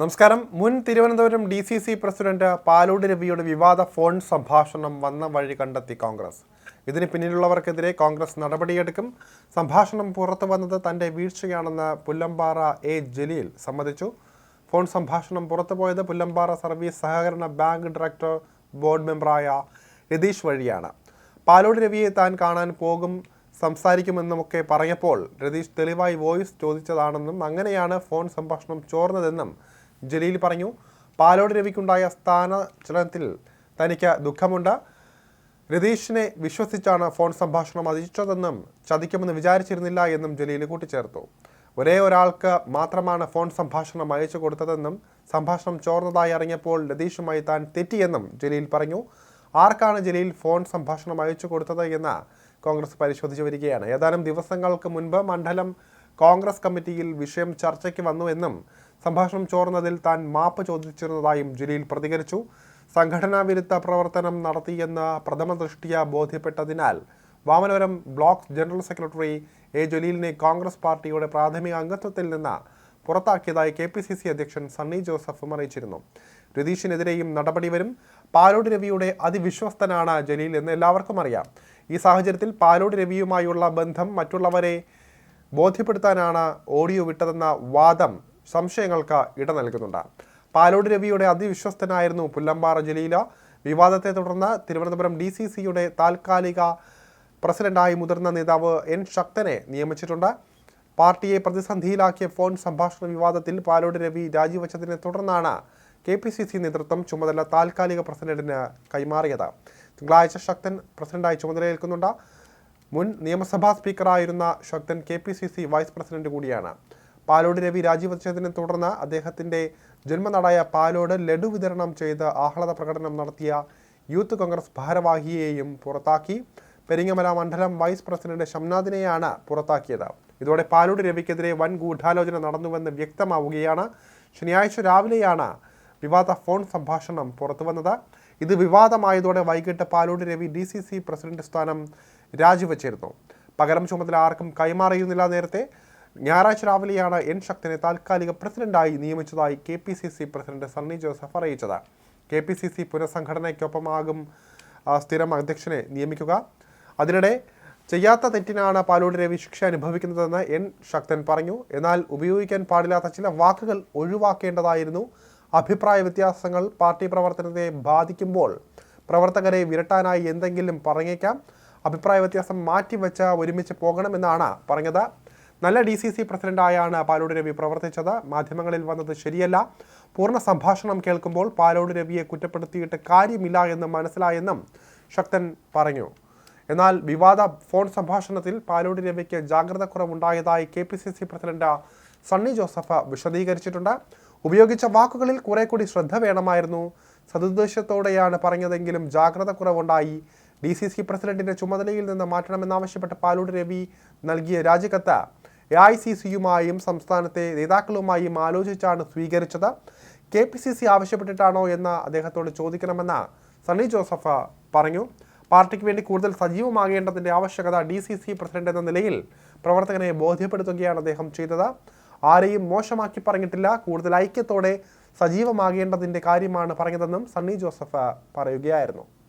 നമസ്കാരം. മുൻ Thiruvananthapuram D C C president Palode രവിയുടെ വിവാദ ഫോൺ സംഭാഷണം വന്ന വഴി കണ്ടെത്തി കോൺഗ്രസ്. ഇതിന് പിന്നിലുള്ളവർക്കെതിരെ കോൺഗ്രസ് നടപടിയെടുക്കും. സംഭാഷണം പുറത്തു വന്നത് തന്റെ വീഴ്ചയാണെന്ന് പുല്ലമ്പാറ എ ജലീൽ സമ്മതിച്ചു. ഫോൺ സംഭാഷണം പുറത്തുപോയത് പുല്ലമ്പാറ സർവീസ് സഹകരണ ബാങ്ക് ഡയറക്ടർ ബോർഡ് മെമ്പറായ രതീഷ് വഴിയാണ്. പാലോട് രവിയെ താൻ കാണാൻ പോകും സംസാരിക്കുമെന്നുമൊക്കെ പറഞ്ഞപ്പോൾ രതീഷ് തെളിവായി വോയിസ് ചോദിച്ചതാണെന്നും അങ്ങനെയാണ് ഫോൺ സംഭാഷണം ചോർന്നതെന്നും ജലീൽ പറഞ്ഞു പാലോട് രവിക്കുണ്ടായ സ്ഥാനചലനത്തിൽ തനിക്ക് ദുഃഖമുണ്ട്. രതീഷിനെ വിശ്വസിച്ചാണ് ഫോൺ സംഭാഷണം അതിച്ചതെന്നും ചതിക്കുമെന്ന് വിചാരിച്ചിരുന്നില്ല എന്നും ജലീൽ കൂട്ടിച്ചേർത്തു. ഒരേ ഒരാൾക്ക് മാത്രമാണ് ഫോൺ സംഭാഷണം അയച്ചു കൊടുത്തതെന്നും സംഭാഷണം ചോർന്നതായി അറിഞ്ഞപ്പോൾ രതീഷുമായി താൻ തെറ്റിയെന്നും ജലീൽ പറഞ്ഞു. ആർക്കാണ് ജലീൽ ഫോൺ സംഭാഷണം അയച്ചു കൊടുത്തത് എന്ന് കോൺഗ്രസ് പരിശോധിച്ചു വരികയാണ്. ഏതാനും ദിവസങ്ങൾക്ക് മുൻപ് മണ്ഡലം കോൺഗ്രസ് കമ്മിറ്റിയിൽ വിഷയം ചർച്ചയ്ക്ക് വന്നുവെന്നും സംഭാഷണം ചോർന്നതിൽ താൻ മാപ്പ് ചോദിച്ചിരുന്നതായും ജലീൽ പ്രതികരിച്ചു. സംഘടനാ വിരുദ്ധ പ്രവർത്തനം നടത്തിയെന്ന് പ്രഥമ ദൃഷ്ടിയ ബോധ്യപ്പെട്ടതിനാൽ Vamanapuram block general secretary A ജലീലിനെ Congress പാർട്ടിയുടെ പ്രാഥമിക അംഗത്വത്തിൽ നിന്ന് പുറത്താക്കിയതായി കെ പി സി സി അധ്യക്ഷൻ സണ്ണി ജോസഫും അറിയിച്ചിരുന്നു. രതീഷിനെതിരെയും നടപടി വരും. പാലോട് രവിയുടെ അതിവിശ്വസ്തനാണ് ജലീൽ എന്ന് എല്ലാവർക്കും അറിയാം. ഈ സാഹചര്യത്തിൽ പാലോട് രവിയുമായുള്ള ബന്ധം മറ്റുള്ളവരെ ബോധ്യപ്പെടുത്താനാണ് ഓഡിയോ വിട്ടതെന്ന വാദം സംശയങ്ങൾക്ക് ഇട നൽകുന്നുണ്ട്. പാലോട് രവിയുടെ അതിവിശ്വസ്തനായിരുന്നു പുല്ലമ്പാറ ജലീല. വിവാദത്തെ തുടർന്ന് തിരുവനന്തപുരം ഡി സി സിയുടെ താൽക്കാലിക പ്രസിഡന്റായി മുതിർന്ന നേതാവ് എൻ ശക്തനെ നിയമിച്ചിട്ടുണ്ട്. പാർട്ടിയെ പ്രതിസന്ധിയിലാക്കിയ ഫോൺ സംഭാഷണ വിവാദത്തിൽ പാലോട് രവി രാജിവെച്ചതിനെ തുടർന്നാണ് കെ പി സി സി നേതൃത്വം ചുമതല താൽക്കാലിക പ്രസിഡന്റിന് കൈമാറിയത്. തിങ്കളാഴ്ച ശക്തൻ പ്രസിഡന്റായി ചുമതലയേൽക്കുന്നുണ്ട്. മുൻ നിയമസഭാ സ്പീക്കറായിരുന്ന Sakthan K P C C vice president കൂടിയാണ്. പാലോട് രവി രാജിവെച്ചതിനെ തുടർന്ന് അദ്ദേഹത്തിന്റെ ജന്മനാടായ പാലോട് ലഡു വിതരണം ചെയ്ത് ആഹ്ലാദ പ്രകടനം നടത്തിയ യൂത്ത് കോൺഗ്രസ് ഭാരവാഹിയെയും പുറത്താക്കി. പെരിങ്ങമല മണ്ഡലം വൈസ് പ്രസിഡന്റ് ഷംനാദിനെയാണ് പുറത്താക്കിയത്. ഇതോടെ പാലോട് രവിക്കെതിരെ വൻ ഗൂഢാലോചന നടന്നുവെന്ന് വ്യക്തമാവുകയാണ്. ശനിയാഴ്ച രാവിലെയാണ് വിവാദ ഫോൺ സംഭാഷണം പുറത്തുവന്നത്. ഇത് വിവാദമായതോടെ വൈകിട്ട് Palode Ravi D C C president സ്ഥാനം രാജിവെച്ചിരുന്നു. പകരം ചുമതല ആർക്കും കൈമാറിയിരുന്നില്ല നേരത്തെ. ഞായറാഴ്ച രാവിലെയാണ് എൻ ശക്തനെ താൽക്കാലിക പ്രസിഡന്റായി നിയമിച്ചതായി K P C C president Sunny Joseph അറിയിച്ചത്. കെ പി സി സി പുനഃസംഘടനയ്ക്കൊപ്പമാകും സ്ഥിരം അധ്യക്ഷനെ നിയമിക്കുക. അതിനിടെ ചെയ്യാത്ത തെറ്റിനാണ് പാലോട് രവി ശിക്ഷ അനുഭവിക്കുന്നതെന്ന് എൻ ശക്തൻ പറഞ്ഞു. എന്നാൽ ഉപയോഗിക്കാൻ പാടില്ലാത്ത ചില വാക്കുകൾ ഒഴിവാക്കേണ്ടതായിരുന്നു. അഭിപ്രായ വ്യത്യാസങ്ങൾ പാർട്ടി പ്രവർത്തനത്തെ ബാധിക്കുമ്പോൾ പ്രവർത്തകരെ വിരട്ടാനായി എന്തെങ്കിലും പറഞ്ഞേക്കാം. അഭിപ്രായ വ്യത്യാസം മാറ്റിവെച്ച് ഒരുമിച്ച് പോകണമെന്നാണ് പറഞ്ഞത്. നല്ല ഡി സി സി പ്രസിഡന്റായാണ് പാലോട് രവി പ്രവർത്തിച്ചത്. മാധ്യമങ്ങളിൽ വന്നത് ശരിയല്ല. പൂർണ സംഭാഷണം കേൾക്കുമ്പോൾ പാലോട് രവിയെ കുറ്റപ്പെടുത്തിയിട്ട് കാര്യമില്ല എന്ന് മനസ്സിലായെന്നും ശക്തൻ പറഞ്ഞു. എന്നാൽ വിവാദ ഫോൺ സംഭാഷണത്തിൽ പാലോട് രവിക്ക് ജാഗ്രത കുറവുണ്ടായതായി K P C C president Sunny Joseph വിശദീകരിച്ചിട്ടുണ്ട്. ഉപയോഗിച്ച വാക്കുകളിൽ കുറെ കൂടി ശ്രദ്ധ വേണമായിരുന്നു. സതുദ്ദേശത്തോടെയാണ് പറഞ്ഞതെങ്കിലും ജാഗ്രത കുറവുണ്ടായി. ഡി സി സി പ്രസിഡന്റിന്റെ ചുമതലയിൽ നിന്ന് മാറ്റണമെന്നാവശ്യപ്പെട്ട് പാലോട് രവി നൽകിയ രാജിക്കത്ത് എ ഐ സി സിയുമായും സംസ്ഥാനത്തെ നേതാക്കളുമായും ആലോചിച്ചാണ് സ്വീകരിച്ചത്. കെ പി സി സി ആവശ്യപ്പെട്ടിട്ടാണോ എന്ന് അദ്ദേഹത്തോട് ചോദിക്കണമെന്ന് സണ്ണി ജോസഫ് പറഞ്ഞു. പാർട്ടിക്ക് വേണ്ടി കൂടുതൽ സജീവമാകേണ്ടതിന്റെ ആവശ്യകത ഡി സി സി പ്രസിഡന്റ് എന്ന നിലയിൽ പ്രവർത്തകനെ ബോധ്യപ്പെടുത്തുകയാണ് അദ്ദേഹം ചെയ്തത്. ആരെയും മോശമാക്കി പറഞ്ഞിട്ടില്ല കൂടുതൽ ഐക്യത്തോടെ സജീവമാകേണ്ടതിന്റെ കാര്യമാണ് പറഞ്ഞതെന്നും സണ്ണി ജോസഫ് പറയുകയായിരുന്നു.